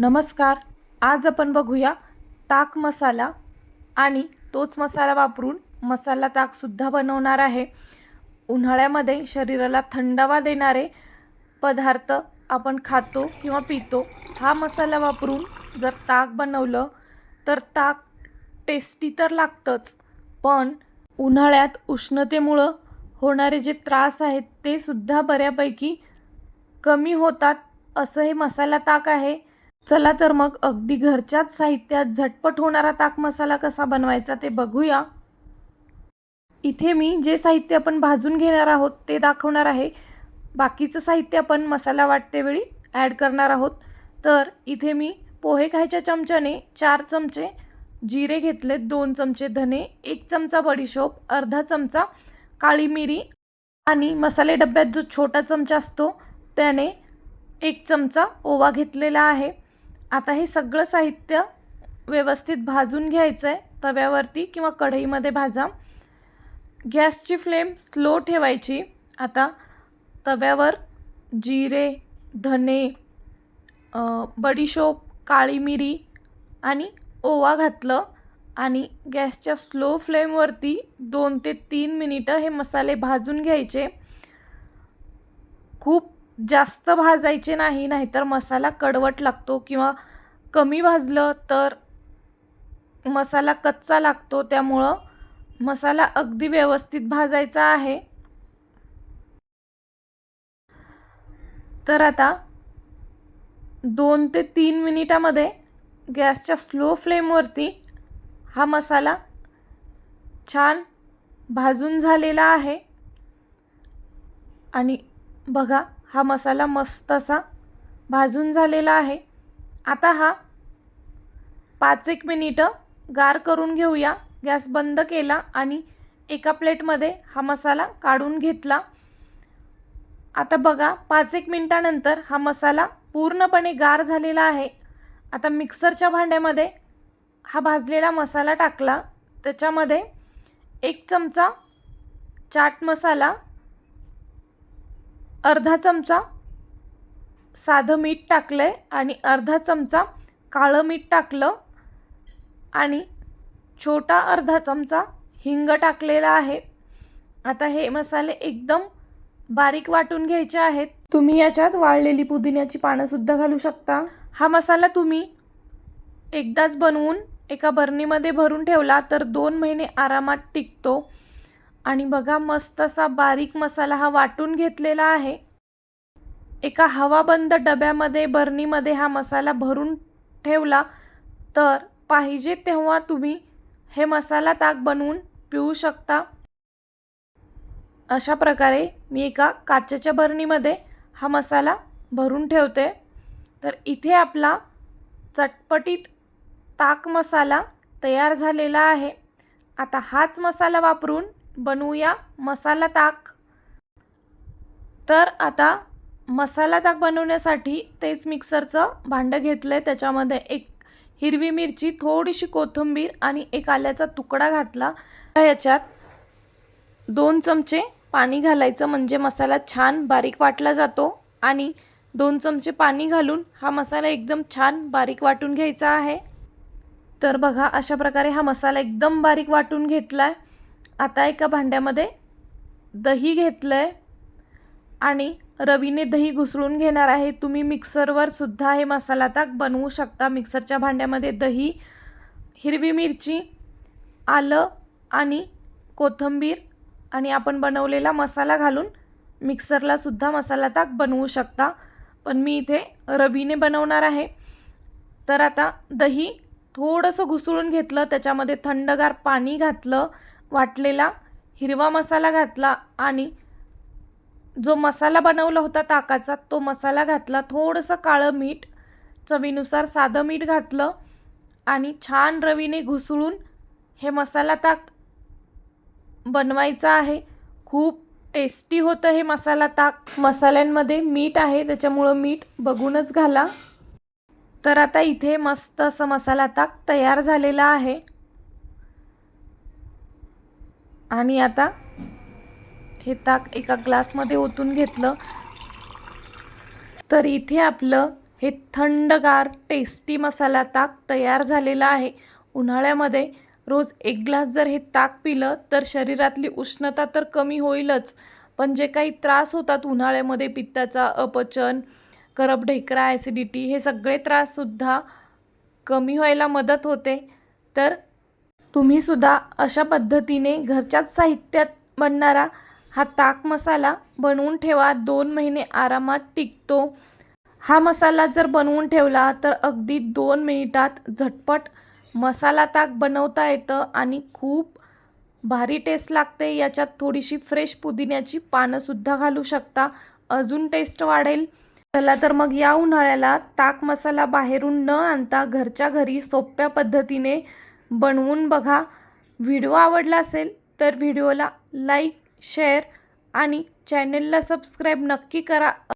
नमस्कार. आज आपण बघूया ताक मसाला आणि तोच मसाला वापरून मसाला ताकसुद्धा बनवणार आहे. उन्हाळ्यामध्ये शरीराला थंडावा देणारे पदार्थ आपण खातो किंवा पितो हा मसाला वापरून जर ताक बनवलं तर ताक टेस्टी तर लागतंच पण उन्हाळ्यात उष्णतेमुळं होणारे जे त्रास आहेत ते सुद्धा बऱ्यापैकी कमी होतात. असं हे मसाला ताक आहे. चला तर मग अगदी घरच्याच साहित्यात झटपट होणारा ताक मसाला कसा बनवायचा ते बघूया. इथे मी जे साहित्य आपण भाजून घेणार आहोत ते दाखवणार आहे. बाकीचं साहित्य आपण मसाला वाटतेवेळी ॲड करणार आहोत. तर इथे मी पोहे खायच्या चमच्याने चार चमचे जिरे घेतले दोन चमचे धने एक चमचा बडीशोप अर्धा चमचा काळी मिरी आणि मसाले डब्यात जो छोटा चमचा असतो त्याने एक चमचा ओवा घेतलेला आहे. आता हे सगळं साहित्य व्यवस्थित भाजून घ्यायचं आहे तव्यावरती किंवा कढईमध्ये भाजा. गॅसची फ्लेम स्लो ठेवायची. आता तव्यावर जिरे धने बडीशोप काळी मिरी आणि ओवा घातलं आणि गॅसच्या स्लो फ्लेमवरती दोन ते तीन मिनिटं हे मसाले भाजून घ्यायचे. खूप जास्त भाजायचे नाही नाहीतर मसाला कडवट लागतो किंवा कमी भाजलं तर मसाला कच्चा लागतो. त्यामुळं मसाला अगदी व्यवस्थित भाजायचा आहे. तर आता दोन ते तीन मिनिटामध्ये गॅसच्या स्लो फ्लेमवरती हा मसाला छान भाजून झालेला आहे. आणि बघा हा मसाला मस्त असा भाजून झालेला आहे. आता हा पाच एक मिनिटं गार करून घेऊया. गॅस बंद केला आणि एका प्लेटमध्ये हा मसाला काढून घेतला. आता बघा पाच एक मिनटानंतर हा मसाला पूर्णपणे गार झालेला आहे. आता मिक्सरच्या भांड्यामध्ये हा भाजलेला मसाला टाकला. त्याच्यामध्ये एक चमचा चाट मसाला अर्धा चमचा साधं मीठ टाकलं आहे आणि अर्धा चमचा काळं मीठ टाकलं आणि छोटा अर्धा चमचा हिंग टाकलेला आहे. आता हे मसाले एकदम बारीक वाटून घ्यायचे आहेत. तुम्ही याच्यात वाळलेली पुदिन्याची पानंसुद्धा घालू शकता. हा मसाला तुम्ही एकदाच बनवून एका बरणीमध्ये भरून ठेवला तर दोन महिने आरामात टिकतो. आणि बघा मस्त असा बारीक मसाला हा वाटून घेतलेला आहे. एका हवाबंद डब्यामध्ये बरणीमध्ये हा मसाला भरून ठेवला तर पाहिजे तेव्हा तुम्ही हे मसाला ताक बनवून पिऊ शकता. अशा प्रकारे मी एका काचेच्या बरणीमध्ये हा मसाला भरून ठेवते. तर इथे आपला चटपटीत ताक मसाला तयार झालेला आहे. आता हाच मसाला वापरून बनवूया मसाला ताक. तर आता मसाला ताक बनवण्यासाठी तेच मिक्सरचं भांडं घेतलं आहे त्याच्यामध्ये एक हिरवी मिरची थोडीशी कोथिंबीर आणि एक आल्याचा तुकडा घातला. ह्याच्यात याच्यात दोन चमचे पाणी घालायचं म्हणजे मसाला छान बारीक वाटला जातो. आणि दोन चमचे पाणी घालून हा मसाला एकदम छान बारीक वाटून घ्यायचा आहे. तर बघा अशा प्रकारे हा मसाला एकदम बारीक वाटून घेतला आहे आता एका भांड्यामध्ये दही घेतलं आहे आणि रवीने दही घुसळून घेणार आहे. तुम्ही मिक्सरवर सुद्धा हे मसाला ताक बनवू शकता. मिक्सरच्या भांड्यामध्ये दही हिरवी मिरची आलं आणि कोथिंबीर आणि आपण बनवलेला मसाला घालून मिक्सरला सुद्धा मसाला ताक बनवू शकता. पण मी इथे रवीने बनवणार आहे. तर आता दही थोडंसं घुसळून घेतलं. त्याच्यामध्ये थंडगार पाणी घातलं. वाटलेला हिरवा मसाला घातला आणि जो मसाला बनवला होता ताकाचा तो मसाला घातला. थोडंसं काळं मीठ चवीनुसार साधं मीठ घातलं आणि छान रवीने घुसळून हे मसाला ताक बनवायचं आहे. खूप टेस्टी होतं हे मसाला ताक. मसाल्यांमध्ये मीठ आहे त्याच्यामुळं मीठ बघूनच घाला. तर आता इथे मस्त असं मसाला ताक तयार झालेला आहे. आणि आता हे ताक एका ग्लासमध्ये ओतून घेतलं. तर इथे आपलं हे थंडगार टेस्टी मसाला ताक तयार झालेलं आहे. उन्हाळ्यामध्ये रोज एक ग्लास जर हे ताक पिलं तर शरीरातली उष्णता तर कमी होईलच. पण जे काही त्रास होतात उन्हाळ्यामध्ये पित्ताचा अपचन करप ढेकरा ॲसिडिटी हे सगळे त्राससुद्धा कमी व्हायला मदत होते. तर तुम्हीसुद्धा अशा पद्धतीने घरच्याच साहित्यात बनणारा हा ताक मसाला बनवून ठेवा. दोन महिने आरामात टिकतो. हा मसाला जर बनवून ठेवला तर अगदी दोन मिनिटात झटपट मसाला ताक बनवता येतं आणि खूप भारी टेस्ट लागते. याच्यात थोडीशी फ्रेश पुदिन्याची पानंसुद्धा घालू शकता. अजून टेस्ट वाढेल. चला तर मग या उन्हाळ्याला ताक मसाला बाहेरून न आणता घरच्या घरी सोप्या पद्धतीने बनवून बघा. व्हिडिओ आवडला असेल तर व्हिडिओला लाईक शेअर आणि चॅनलला सबस्क्राईब नक्की करा.